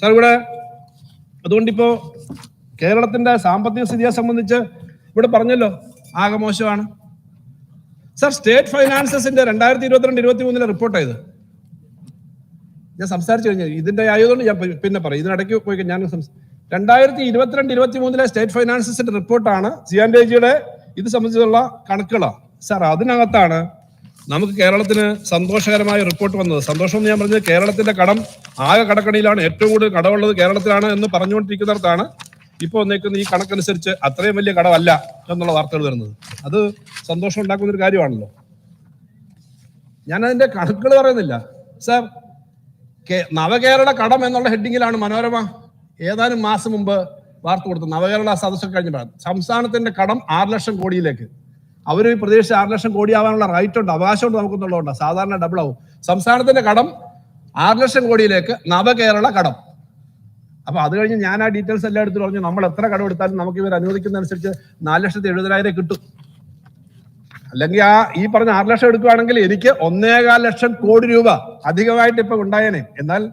Sir ഇവിടെ അതുകൊണ്ടിപ്പോ കേരളത്തിന്റെ സാമ്പത്തിക സ്ഥിതിയെ സംബന്ധിച്ച് ഇവിടെ പറഞ്ഞല്ലോ ആകെ മോശമാണ്. സാർ സ്റ്റേറ്റ് ഫൈനാൻസസിന്റെ രണ്ടായിരത്തി ഇരുപത്തിരണ്ട് ഇരുപത്തി മൂന്നിലെ റിപ്പോർട്ട് ഇത് ഞാൻ സംസാരിച്ചു കഴിഞ്ഞാൽ ഇതിന്റെ ആയതുകൊണ്ട് ഞാൻ പിന്നെ പറയും. ഇതിനിടയ്ക്ക് പോയി ഞാൻ രണ്ടായിരത്തി ഇരുപത്തിരണ്ട് ഇരുപത്തി മൂന്നിലെ സ്റ്റേറ്റ് ഫൈനാൻസസിന്റെ റിപ്പോർട്ടാണ് സി സിയാൻഡേജിയുടെ ഇത് സംബന്ധിച്ചുള്ള കണക്കുകളാണ് സാർ അതിനകത്താണ് നമുക്ക് കേരളത്തിന് സന്തോഷകരമായ റിപ്പോർട്ട് വന്നത്. സന്തോഷം എന്ന് ഞാൻ പറഞ്ഞത് കേരളത്തിന്റെ കടം ആകെ കടക്കണിയിലാണ്. ഏറ്റവും കൂടുതൽ കടമുള്ളത് കേരളത്തിലാണ് എന്ന് പറഞ്ഞുകൊണ്ടിരിക്കുന്നിടത്താണ് ഇപ്പോൾ വന്നേക്കുന്ന ഈ കണക്കനുസരിച്ച് അത്രയും വലിയ കടമല്ല എന്നുള്ള വാർത്തകൾ വരുന്നത്. അത് സന്തോഷം ഉണ്ടാക്കുന്ന ഒരു കാര്യമാണല്ലോ. ഞാൻ അതിന്റെ കണക്കുകൾ പറയുന്നില്ല. സാർ നവകേരള കടം എന്നുള്ള ഹെഡിങ്ങിലാണ് മനോരമ ഏതാനും മാസം മുമ്പ് വാർത്ത കൊടുത്തത്. നവകേരള സദസ്സൊക്കെ കഴിഞ്ഞ സംസ്ഥാനത്തിന്റെ കടം ആറ് ലക്ഷം കോടിയിലേക്ക്. അവർ ഈ പ്രദേശത്ത് ആറ് ലക്ഷം കോടി ആവാനുള്ള റൈറ്റ് ഉണ്ട് അവകാശമുണ്ട് നമുക്കെന്നുള്ളതുകൊണ്ട്. സാധാരണ ഡബിൾ ആവും. സംസ്ഥാനത്തിന്റെ കടം ആറ് ലക്ഷം കോടിയിലേക്ക് നവകേരള കടം. അപ്പൊ അത് കഴിഞ്ഞ് ഞാൻ ആ ഡീറ്റെയിൽസ് എല്ലാം എടുത്ത് പറഞ്ഞു നമ്മൾ എത്ര കടം എടുത്താലും നമുക്ക് ഇവർ അനുവദിക്കുന്നതനുസരിച്ച് നാല് ലക്ഷത്തി എഴുപതിനായിരം കിട്ടും. അല്ലെങ്കിൽ ആ ഈ പറഞ്ഞ ആറ് ലക്ഷം എടുക്കുകയാണെങ്കിൽ എനിക്ക് ഒന്നേകാൽ ലക്ഷം കോടി രൂപ അധികമായിട്ട് ഇപ്പൊ ഉണ്ടായേനെ. എന്നാൽ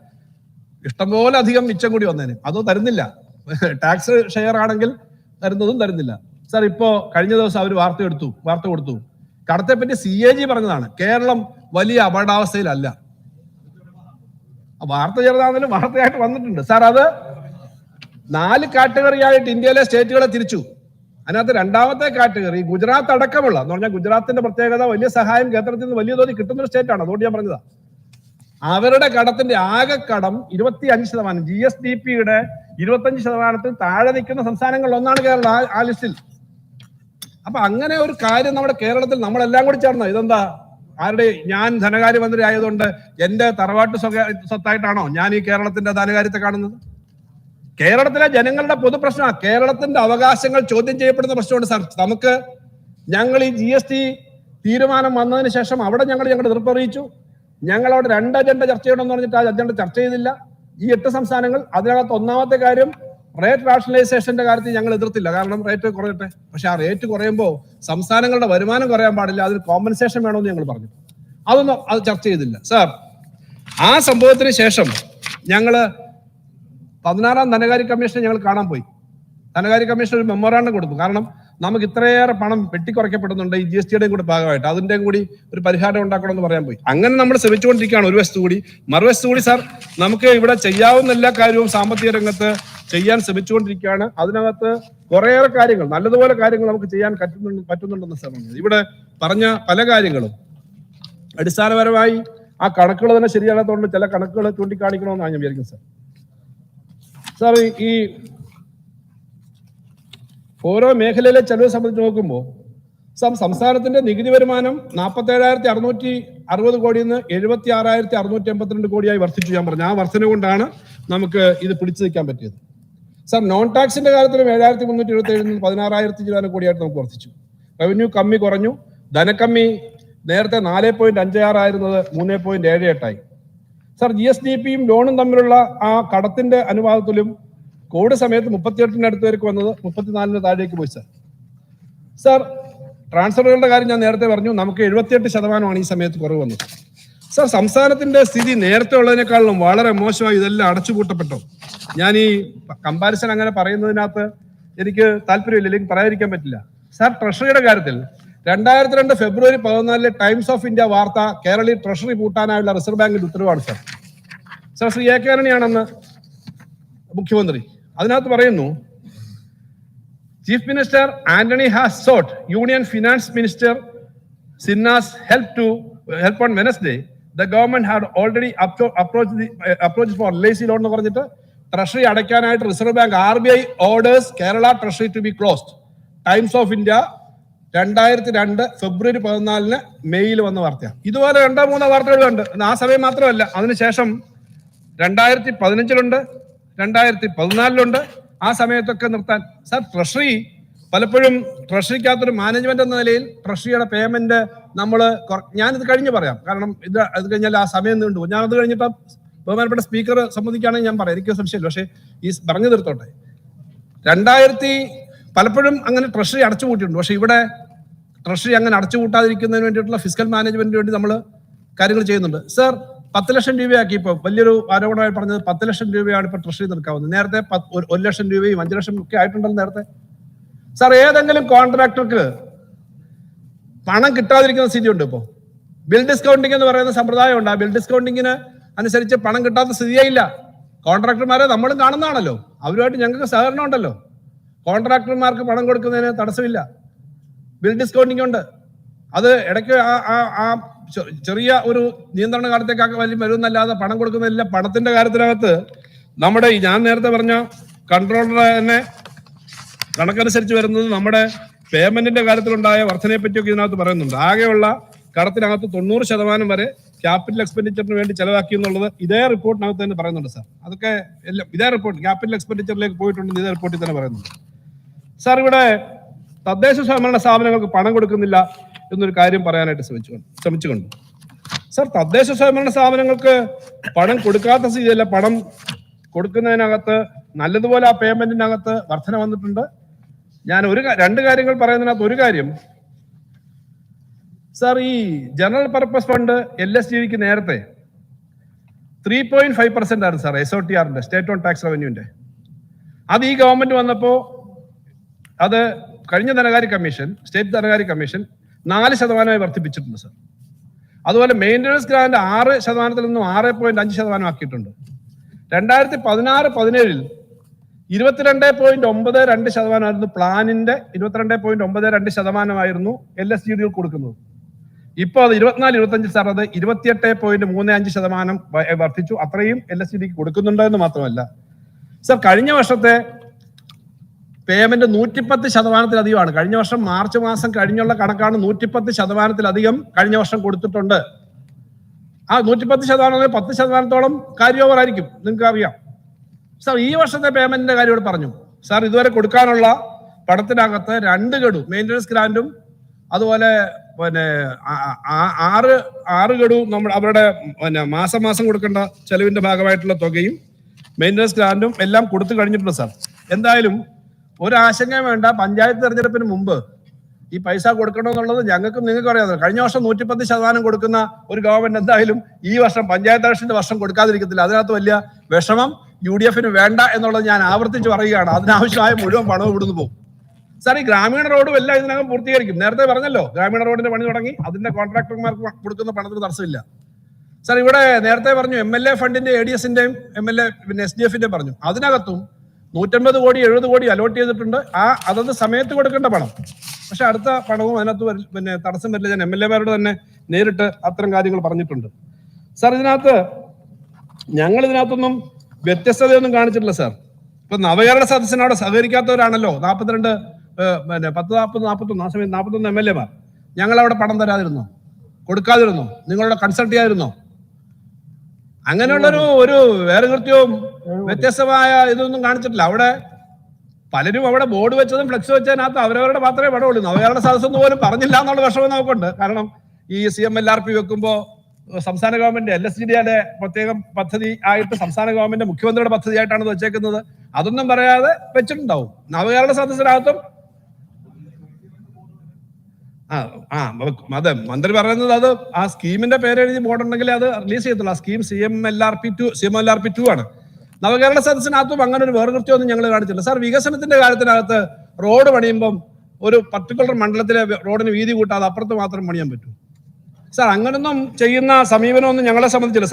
ഇഷ്ടംപോലെ അധികം മിച്ചം കൂടി വന്നേനെ. അതോ തരുന്നില്ല. ടാക്സ് ഷെയർ ആണെങ്കിൽ തരുന്നതും തരുന്നില്ല. സാർ ഇപ്പോ കഴിഞ്ഞ ദിവസം അവർ വാർത്ത എടുത്തു വാർത്ത കൊടുത്തു. കടത്തെപ്പറ്റി സി എ ജി പറഞ്ഞതാണ് കേരളം വലിയ അപകടാവസ്ഥയിലല്ല. വാർത്ത ചെറുതാണെങ്കിലും വാർത്തയായിട്ട് വന്നിട്ടുണ്ട്. സാർ അത് നാല് കാറ്റഗറി ആയിട്ട് ഇന്ത്യയിലെ സ്റ്റേറ്റുകളെ തിരിച്ചു. അതിനകത്ത് രണ്ടാമത്തെ കാറ്റഗറി ഗുജറാത്ത് അടക്കമുള്ള എന്ന് പറഞ്ഞാൽ ഗുജറാത്തിന്റെ പ്രത്യേകത വലിയ സഹായം കേന്ദ്രത്തിൽ നിന്ന് വലിയ തോതിൽ കിട്ടുന്ന ഒരു ആണ് അതുകൊണ്ട് ഞാൻ പറഞ്ഞതാ. അവരുടെ കടത്തിന്റെ ആകെ കടം ഇരുപത്തി അഞ്ച് ശതമാനം ജി എസ് ഡി പിയുടെ ഇരുപത്തഞ്ച് ശതമാനത്തിൽ താഴെ നിൽക്കുന്ന സംസ്ഥാനങ്ങളിൽ ഒന്നാണ് കേരളം ആ ലിസ്റ്റിൽ. അപ്പൊ അങ്ങനെ ഒരു കാര്യം നമ്മുടെ കേരളത്തിൽ നമ്മളെല്ലാം കൂടി ചേർന്ന? ഇതെന്താ? ആരുടെ? ഞാൻ ധനകാര്യമന്ത്രി ആയതുകൊണ്ട് എന്റെ തറവാട്ട് സ്വത്തായിട്ടാണോ ഞാൻ ഈ കേരളത്തിന്റെ ധനകാര്യത്തെ കാണുന്നത്? കേരളത്തിലെ ജനങ്ങളുടെ പൊതുപ്രശ്നമാണ് കേരളത്തിന്റെ അവകാശങ്ങൾ ചോദ്യം ചെയ്യപ്പെടുന്ന പ്രശ്നമുണ്ട് സാർ. നമുക്ക് ഞങ്ങൾ ഈ ജി എസ് ടി തീരുമാനം വന്നതിന് ശേഷം അവിടെ ഞങ്ങൾ ഞങ്ങളുടെ എതിർപ്പ് അറിയിച്ചു ഞങ്ങൾ അവിടെ രണ്ട് അജണ്ട ചർച്ച ചെയ്യണമെന്ന് പറഞ്ഞിട്ട് ആ അജണ്ട ചർച്ച ചെയ്തില്ല. ഈ എട്ട് സംസ്ഥാനങ്ങൾ അതിനകത്ത് ഒന്നാമത്തെ കാര്യം റേറ്റ് റാഷണലൈസേഷന്റെ കാര്യത്തിൽ ഞങ്ങൾ എതിർത്തില്ല. കാരണം റേറ്റ് കുറയട്ടെ. പക്ഷെ ആ റേറ്റ് കുറയുമ്പോൾ സംസ്ഥാനങ്ങളുടെ വരുമാനം കുറയാൻ പാടില്ല. അതിന് കോമ്പൻസേഷൻ വേണമെന്ന് ഞങ്ങൾ പറഞ്ഞു. അതൊന്നും അത് ചർച്ച ചെയ്തില്ല. സാർ ആ സംഭവത്തിന് ശേഷം ഞങ്ങൾ പതിനാറാം ധനകാര്യ കമ്മീഷനെ ഞങ്ങൾ കാണാൻ പോയി. ധനകാര്യ കമ്മീഷൻ ഒരു മെമ്മോറാണ്ടം കൊടുത്തു. കാരണം നമുക്ക് ഇത്രയേറെ പണം വെട്ടിക്കുറയ്ക്കപ്പെടുന്നുണ്ട് ഈ ജി എസ് ടിയുടെയും കൂടി ഭാഗമായിട്ട്. അതിന്റെയും കൂടി ഒരു പരിഹാരം ഉണ്ടാക്കണം എന്ന് പറയാൻ പോയി. അങ്ങനെ നമ്മൾ ശ്രമിച്ചുകൊണ്ടിരിക്കുകയാണ് ഒരു വശത്തു കൂടി. മറുവശത്തു കൂടി സാർ നമുക്ക് ഇവിടെ ചെയ്യാവുന്ന എല്ലാ കാര്യവും സാമ്പത്തിക രംഗത്ത് ചെയ്യാൻ ശ്രമിച്ചുകൊണ്ടിരിക്കുകയാണ്. അതിനകത്ത് കുറേയേറെ കാര്യങ്ങൾ നല്ലതുപോലെ കാര്യങ്ങൾ നമുക്ക് ചെയ്യാൻ പറ്റുന്നുണ്ട് പറ്റുന്നുണ്ടെന്ന് സാർ ഇവിടെ പറഞ്ഞ പല കാര്യങ്ങളും. അടിസ്ഥാനപരമായി ആ കണക്കുകൾ തന്നെ ശരിയാകാത്തതുകൊണ്ട് ചില കണക്കുകൾ ചൂണ്ടിക്കാണിക്കണമെന്നാണ് ഞാൻ വിചാരിക്കുന്നത് സാർ. സാർ ഈ ഓരോ മേഖലയിലെ ചെലവ് സംബന്ധിച്ച് നോക്കുമ്പോൾ സംസ്ഥാനത്തിന്റെ നികുതി വരുമാനം നാൽപ്പത്തി ഏഴായിരത്തി അറുന്നൂറ്റി അറുപത് കോടിയിൽ നിന്ന് എഴുപത്തി ആറായിരത്തി അറുന്നൂറ്റി എൺപത്തിരണ്ട് കോടിയായി വർദ്ധിച്ചു ഞാൻ പറഞ്ഞു. ആ വർധന കൊണ്ടാണ് നമുക്ക് ഇത് പിടിച്ചു നിൽക്കാൻ പറ്റിയത്. സർ നോൺ ടാക്സിന്റെ കാര്യത്തിലും ഏഴായിരത്തി മുന്നൂറ്റി എഴുപത്തി ഏഴിൽ നിന്ന് പതിനാറായിരത്തി ചില്ലാനം കോടിയായിട്ട് നമുക്ക് വർദ്ധിച്ചു. റവന്യൂ കമ്മി കുറഞ്ഞു. ധനക്കമ്മി നേരത്തെ നാല് പോയിന്റ് അഞ്ച് ആറായിരുന്നത് മൂന്ന് പോയിന്റ് ഏഴ് എട്ടായി. സാർ ജി എസ് ഡി പിയും ലോണും തമ്മിലുള്ള ആ കടത്തിന്റെ അനുപാതത്തിലും കോവിഡ് സമയത്ത് മുപ്പത്തിയെട്ടിന് അടുത്ത് പേർക്ക് വന്നത് മുപ്പത്തിനാലിന് താഴേക്ക് പോയി സാർ സാർ ട്രാൻസ്ഫറുകളുടെ കാര്യം ഞാൻ നേരത്തെ പറഞ്ഞു. നമുക്ക് എഴുപത്തിയെട്ട് ശതമാനമാണ് ഈ സമയത്ത് കുറവ് വന്നത്. സാർ സംസ്ഥാനത്തിന്റെ സ്ഥിതി നേരത്തെ ഉള്ളതിനേക്കാളും വളരെ മോശമായി ഇതെല്ലാം അടച്ചുപൂട്ടപ്പെട്ടു. ഞാൻ ഈ കമ്പാരിസൺ അങ്ങനെ പറയുന്നതിനകത്ത് എനിക്ക് താല്പര്യമില്ല അല്ലെങ്കിൽ പറയാതിരിക്കാൻ പറ്റില്ല. സാർ ട്രഷറിയുടെ കാര്യത്തിൽ രണ്ടായിരത്തി രണ്ട് ഫെബ്രുവരി പതിനാലിലെ ടൈംസ് ഓഫ് ഇന്ത്യ വാർത്ത കേരളീയ ട്രഷറി പൂട്ടാനായുള്ള റിസർവ് ബാങ്കിന്റെ ഉത്തരവാണ് sir sir Shri A K മുഖ്യമന്ത്രി. അതിനകത്ത് പറയുന്നു chief minister Antony has sought union finance minister Sinha's help to help on Wednesday the government had already approach approach for lacy loan എന്ന് പറഞ്ഞിട്ട് treasury അടയ്ക്കാനായിട്ട് reserve bank R B I orders Kerala treasury to be closed Times of India രണ്ടായിരത്തി രണ്ട് ഫെബ്രുവരി പതിനാലിന് മെയ്യിൽ വന്ന വാർത്തയാണ് ഇതുപോലെ രണ്ടോ മൂന്നോ വാർത്തകളുണ്ട് ആ സമയം മാത്രമല്ല അതിനുശേഷം രണ്ടായിരത്തി പതിനഞ്ചിലുണ്ട് രണ്ടായിരത്തി പതിനാലിലുണ്ട് ആ സമയത്തൊക്കെ നിർത്താൻ. സാർ ട്രഷറി പലപ്പോഴും ട്രഷറിക്കകത്തൊരു മാനേജ്മെന്റ് എന്ന നിലയിൽ ട്രഷറിയുടെ പേയ്മെന്റ് നമ്മൾ ഞാനിത് കഴിഞ്ഞ് പറയാം. കാരണം ഇത് അത് കഴിഞ്ഞാൽ ആ സമയം നീണ്ടു ഞാൻ അത് കഴിഞ്ഞിട്ട് ബഹുമാനപ്പെട്ട സ്പീക്കർ സംബന്ധിക്കുകയാണെങ്കിൽ ഞാൻ പറയാം. എനിക്ക് സംശയമില്ല. പക്ഷേ ഈ പറഞ്ഞു തീർത്തോട്ടെ രണ്ടായിരത്തി പലപ്പോഴും അങ്ങനെ ട്രഷറി അടച്ചുപൂട്ടിയിട്ടുണ്ട്. പക്ഷേ ഇവിടെ ട്രഷറി അങ്ങനെ അടച്ചുപൂട്ടാതിരിക്കുന്നതിന് വേണ്ടിയിട്ടുള്ള ഫിസിക്കൽ മാനേജ്മെന്റിന് വേണ്ടി നമ്മൾ കാര്യങ്ങൾ ചെയ്യുന്നുണ്ട്. സർ പത്ത് ലക്ഷം രൂപയാക്കി ഇപ്പോൾ വലിയൊരു ആരോപണമായി പറഞ്ഞത് പത്ത് ലക്ഷം രൂപയാണ് ഇപ്പോൾ ട്രഷറി നിൽക്കാവുന്നത് നേരത്തെ ഒരു- ലക്ഷം രൂപയും അഞ്ച് ലക്ഷം ഒക്കെ ആയിട്ടുണ്ടല്ലോ നേരത്തെ. സാർ ഏതെങ്കിലും കോൺട്രാക്ടർക്ക് പണം കിട്ടാതിരിക്കുന്ന സ്ഥിതി ഉണ്ട് ഇപ്പോൾ ബിൽ ഡിസ്കൗണ്ടിങ് എന്ന് പറയുന്ന സമ്പ്രദായം ഉണ്ട്. ആ ബിൽ ഡിസ്കൗണ്ടിങ്ങിന് അനുസരിച്ച് പണം കിട്ടാത്ത സ്ഥിതിയായില്ല കോൺട്രാക്ടർമാരെ നമ്മളും കാണുന്നതാണല്ലോ. അവരുമായിട്ട് ഞങ്ങൾക്ക് സഹകരണം ഉണ്ടല്ലോ. കോൺട്രാക്ടർമാർക്ക് പണം കൊടുക്കുന്നതിന് തടസ്സമില്ല. ബിൽ ഡിസ്കൗണ്ടിങ് ഉണ്ട്. അത് ഇടയ്ക്ക് ആ ആ- ചെറിയ ഒരു നിയന്ത്രണ കാലത്തേക്കൊക്കെ വലിയ വരുന്നല്ലാതെ പണം കൊടുക്കുന്നില്ല പണത്തിന്റെ കാര്യത്തിനകത്ത് നമ്മുടെ ഞാൻ നേരത്തെ പറഞ്ഞ കൺട്രോളർ തന്നെ കണക്കനുസരിച്ച് വരുന്നത് നമ്മുടെ പേയ്മെന്റിന്റെ കാര്യത്തിലുണ്ടായ വർധനയെ പറ്റിയൊക്കെ ഇതിനകത്ത് പറയുന്നുണ്ട്. ആകെയുള്ള കടത്തിനകത്ത് തൊണ്ണൂറ് ശതമാനം വരെ ക്യാപിറ്റൽ എക്സ്പെൻഡിച്ചറിന് വേണ്ടി ചെലവാക്കി എന്നുള്ളത് ഇതേ റിപ്പോർട്ടിനകത്ത് തന്നെ പറയുന്നുണ്ട് സാർ. അതൊക്കെ എല്ലാം ഇതേ റിപ്പോർട്ട് ക്യാപിറ്റൽ എക്സ്പെൻഡിച്ചറിലേക്ക് പോയിട്ടുണ്ട് ഇതേ റിപ്പോർട്ടിൽ തന്നെ പറയുന്നുണ്ട്. സാർ ഇവിടെ തദ്ദേശ സ്വയംഭരണ സ്ഥാപനങ്ങൾക്ക് പണം കൊടുക്കുന്നില്ല. എന്നൊരു കാര്യം പറയാനായിട്ട് ശ്രമിച്ചു ശ്രമിച്ചുകൊണ്ട്. സർ തദ്ദേശ സ്വയംഭരണ സ്ഥാപനങ്ങൾക്ക് പണം കൊടുക്കാത്ത സ്ഥിതിയല്ല. പണം കൊടുക്കുന്നതിനകത്ത് നല്ലതുപോലെ ആ പേയ്മെന്റിനകത്ത് വർധന വന്നിട്ടുണ്ട്. ഞാൻ ഒരു രണ്ട് കാര്യങ്ങൾ പറയുന്നതിനകത്ത് ഒരു കാര്യം. സാർ ഈ general purpose fund L S G വിക്ക് നേരത്തെ ത്രീ പോയിന്റ് ഫൈവ് പെർസെന്റ് ആയിരുന്നു സാർ എസ് ഒ ടി ആറിന്റെ സ്റ്റേറ്റ് ഓൺ ടാക്സ് റവന്യൂവിന്റെ അത് ഈ ഗവൺമെന്റ് വന്നപ്പോ അത് കഴിഞ്ഞ ധനകാര്യ കമ്മീഷൻ സ്റ്റേറ്റ് ധനകാര്യ കമ്മീഷൻ നാല് ശതമാനമായി വർദ്ധിപ്പിച്ചിട്ടുണ്ട് സാർ അതുപോലെ മെയിന്റനൻസ് ഗ്രാൻഡ് ആറ് ശതമാനത്തിൽ നിന്നും ആറ് പോയിന്റ് അഞ്ച് ശതമാനം ആക്കിയിട്ടുണ്ട്. രണ്ടായിരത്തി പതിനാറ് പതിനേഴിൽ ഇരുപത്തിരണ്ട് പോയിന്റ് ഒമ്പത് രണ്ട് ശതമാനമായിരുന്നു പ്ലാനിന്റെ ഇരുപത്തിരണ്ട് പോയിന്റ് ഒമ്പത് രണ്ട് ശതമാനമായിരുന്നു എൽ എസ് ജി ഡികൾ കൊടുക്കുന്നത്. ഇപ്പോൾ അത് ഇരുപത്തിനാല് ഇരുപത്തഞ്ച് സാർ അത് ഇരുപത്തിയെട്ട് പോയിന്റ് മൂന്ന് അഞ്ച് ശതമാനം വർദ്ധിച്ചു. അത്രയും എൽ എസ് ജി ഡിക്ക് കൊടുക്കുന്നുണ്ട് എന്ന് മാത്രമല്ല. സാർ കഴിഞ്ഞ വർഷത്തെ പേയ്മെന്റ് നൂറ്റിപ്പത്ത് ശതമാനത്തിലധികമാണ്. കഴിഞ്ഞ വർഷം മാർച്ച് മാസം കഴിഞ്ഞുള്ള കണക്കാണ് നൂറ്റിപ്പത്ത് ശതമാനത്തിലധികം കഴിഞ്ഞ വർഷം കൊടുത്തിട്ടുണ്ട്. ആ നൂറ്റിപ്പത്ത് ശതമാനം പത്ത് ശതമാനത്തോളം കാരി ഓവർ ആയിരിക്കും. നിങ്ങൾക്ക് അറിയാം. സാർ ഈ വർഷത്തെ പേയ്മെന്റിന്റെ കാര്യം ഇവിടെ പറഞ്ഞു. സാർ ഇതുവരെ കൊടുക്കാനുള്ള പണത്തിനകത്ത് രണ്ട് ഗഡു മെയിന്റനൻസ് ഗ്രാൻഡും അതുപോലെ പിന്നെ ആറ് ആറ് ഗഡു നമ്മൾ അവരുടെ പിന്നെ മാസം മാസം കൊടുക്കേണ്ട ചെലവിന്റെ ഭാഗമായിട്ടുള്ള തുകയും മെയിന്റനൻസ് ഗ്രാൻഡും എല്ലാം കൊടുത്തു കഴിഞ്ഞിട്ടുണ്ട് സാർ. എന്തായാലും ഒരു ആശങ്കയും വേണ്ട. പഞ്ചായത്ത് തെരഞ്ഞെടുപ്പിന് മുമ്പ് ഈ പൈസ കൊടുക്കണമെന്നുള്ളത് ഞങ്ങൾക്കും നിങ്ങൾക്കും അറിയാതെ കഴിഞ്ഞ വർഷം നൂറ്റിപ്പത്ത് ശതമാനം കൊടുക്കുന്ന ഒരു ഗവൺമെന്റ് എന്തായാലും ഈ വർഷം പഞ്ചായത്ത് ഇലക്ഷന്റെ വർഷം കൊടുക്കാതിരിക്കത്തില്ല. അതിനകത്ത് വലിയ വിഷമം യു ഡി എഫിന് വേണ്ട എന്നുള്ളത് ഞാൻ ആവർത്തിച്ച് പറയുകയാണ്. അതിനാവശ്യമായ മുഴുവൻ പണവും ഇവിടുന്ന് പോകും. സാർ ഈ ഗ്രാമീണ റോഡും എല്ലാം ഇതിനകം പൂർത്തീകരിക്കും. നേരത്തെ പറഞ്ഞല്ലോ ഗ്രാമീണ റോഡിന്റെ പണി തുടങ്ങി അതിന്റെ കോൺട്രാക്ടർമാർക്ക് കൊടുക്കുന്ന പണത്തിന് തടസ്സമില്ല. സാർ ഇവിടെ നേരത്തെ പറഞ്ഞു എം എൽ എ ഫണ്ടിന്റെ എ ഡി എസിന്റെയും എം എൽ എ പിന്നെ എസ് ഡി എഫിന്റെ പറഞ്ഞു. അതിനകത്തും നൂറ്റമ്പത് കോടി എഴുപത് കോടി അലോട്ട് ചെയ്തിട്ടുണ്ട്. ആ അതത് സമയത്ത് കൊടുക്കേണ്ട പണം. പക്ഷെ അടുത്ത പണവും അതിനകത്ത് പിന്നെ തടസ്സം വരില്ല. ഞാൻ എം എൽ എമാരോട് തന്നെ നേരിട്ട് അത്തരം കാര്യങ്ങൾ പറഞ്ഞിട്ടുണ്ട്. സാർ ഇതിനകത്ത് ഞങ്ങൾ ഇതിനകത്തൊന്നും വ്യത്യസ്തതയൊന്നും കാണിച്ചിട്ടില്ല സാർ. ഇപ്പൊ നവകേരള സദസ്സിനോട് സഹകരിക്കാത്തവരാണല്ലോ. നാൽപ്പത്തിരണ്ട് പിന്നെ പത്ത് നാൽപ്പത് നാൽപ്പത്തൊന്ന് ആ സമയത്ത് നാൽപ്പത്തൊന്ന് എം എൽ എമാർ ഞങ്ങൾ അവിടെ പണം തരാതിരുന്നോ? കൊടുക്കാതിരുന്നോ? നിങ്ങളുടെ കൺസൾട്ട് ചെയ്യാതിരുന്നോ? അങ്ങനെയുള്ളൊരു ഒരു വേറെ കൃത്യവും വ്യത്യസ്തമായ ഇതൊന്നും കാണിച്ചിട്ടില്ല. അവിടെ പലരും അവിടെ ബോർഡ് വെച്ചതും ഫ്ലെക്സ് വെച്ചതിനകത്ത് അവരവരുടെ മാത്രമേ പടമുള്ളൂ നവകേരള സദസ്സൊന്നും പോലും പറഞ്ഞില്ല എന്നുള്ള വിഷമം നമുക്കുണ്ട്. കാരണം ഈ C M L R P വെക്കുമ്പോൾ സംസ്ഥാന ഗവൺമെന്റ് എൽ എസ് ഡി ഡിയുടെ പ്രത്യേകം പദ്ധതി ആയിട്ട് സംസ്ഥാന ഗവൺമെന്റ് മുഖ്യമന്ത്രിയുടെ പദ്ധതിയായിട്ടാണ് വെച്ചേക്കുന്നത്. അതൊന്നും പറയാതെ വെച്ചിട്ടുണ്ടാവും. നവകേരള സദസ്സിനകത്തും ആ അതെ മന്ത്രി പറയുന്നത് അത് ആ സ്കീമിന്റെ പേരെഴുതി ബോർഡുണ്ടെങ്കിൽ അത് റിലീസ് ചെയ്യത്തുള്ളൂ. ആ scheme C M L R P two C M L R P two ആണ്. നവകേരള സദസ്സിനകത്തും അങ്ങനെ ഒരു വേർകൃത്യമൊന്നും ഞങ്ങൾ കാണിച്ചില്ല സാർ വികസനത്തിന്റെ കാര്യത്തിനകത്ത് റോഡ് പണിയുമ്പം ഒരു പർട്ടിക്കുലർ മണ്ഡലത്തിലെ റോഡിന് വീതി കൂട്ടാതെ അപ്പുറത്ത് മാത്രം പണിയാൻ പറ്റും. സാർ അങ്ങനൊന്നും ചെയ്യുന്ന സമീപനമൊന്നും ഞങ്ങളെ സംബന്ധിച്ചില്ല